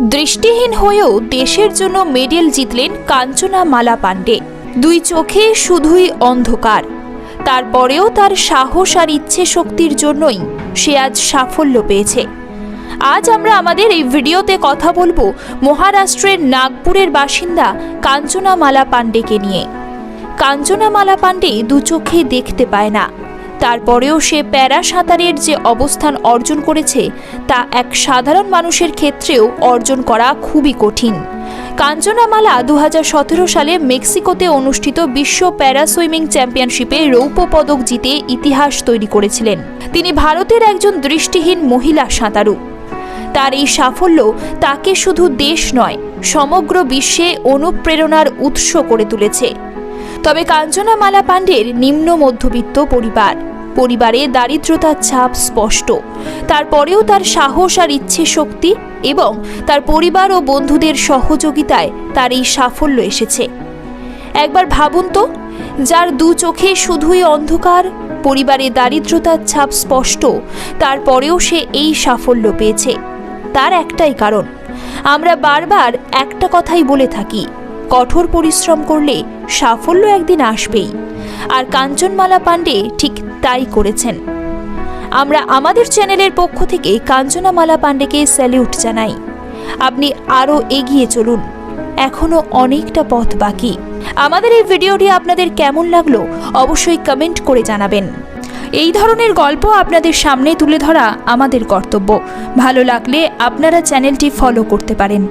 দৃষ্টিহীন হয়েও দেশের জন্য মেডেল জিতলেন কাঞ্চনা মালা পাণ্ডে। দুই চোখে শুধুই অন্ধকার। তারপরেও তার সাহস আর ইচ্ছে শক্তির জন্যই সে আজ সাফল্য পেয়েছে। আজ আমরা আমাদের এই ভিডিওতে কথা বলব মহারাষ্ট্রের নাগপুরের বাসিন্দা কাঞ্চনা মালা পাণ্ডেকে নিয়ে। কাঞ্চনা মালা পাণ্ডে দু চোখে দেখতে পায় না। তারপরেও সে প্যারা সাঁতারের যে অবস্থান অর্জন করেছে, তা এক সাধারণ মানুষের ক্ষেত্রেও অর্জন করা খুবই কঠিন। কাঞ্চনামালা দু হাজার সতেরো সালে মেক্সিকোতে অনুষ্ঠিত বিশ্ব প্যারা সুইমিং চ্যাম্পিয়নশিপে রৌপ্য পদক জিতে ইতিহাস তৈরি করেছিলেন। তিনি ভারতের একজন দৃষ্টিহীন মহিলা সাঁতারু। তার এই সাফল্য তাকে শুধু দেশ নয়, সমগ্র বিশ্বে অনুপ্রেরণার উৎস করে তুলেছে। তবে কাঞ্চনা মালা পাণ্ডের নিম্ন মধ্যবিত্ত পরিবার পরিবারে দারিদ্রতার ছাপ স্পষ্ট। তারপরেও তার সাহস আর ইচ্ছে শক্তি এবং তার পরিবার ও বন্ধুদের সহযোগিতায় তার এই সাফল্য এসেছে। একবার ভাবুন তো, যার দু চোখে শুধুই অন্ধকার, পরিবারে দারিদ্রতার ছাপ স্পষ্ট, তারপরেও সে এই সাফল্য পেয়েছে। তার একটাই কারণ, আমরা বারবার একটা কথাই বলে থাকি, কঠোর পরিশ্রম করলে সাফল্য একদিন আসবেই। আর কাঞ্চনমালা পাণ্ডে ঠিক তাই করেছেন। আমরা আমাদের চ্যানেলের পক্ষ থেকে কাঞ্চনামালা পাণ্ডেকে স্যালিউট জানাই। আপনি আরও এগিয়ে চলুন। এখনও অনেকটা পথ বাকি। আমাদের এই ভিডিওটি আপনাদের কেমন লাগল অবশ্যই কমেন্ট করে জানাবেন। এই ধরনের গল্প আপনাদের সামনে তুলে ধরা আমাদের কর্তব্য। ভালো লাগলে আপনারা চ্যানেলটি ফলো করতে পারেন।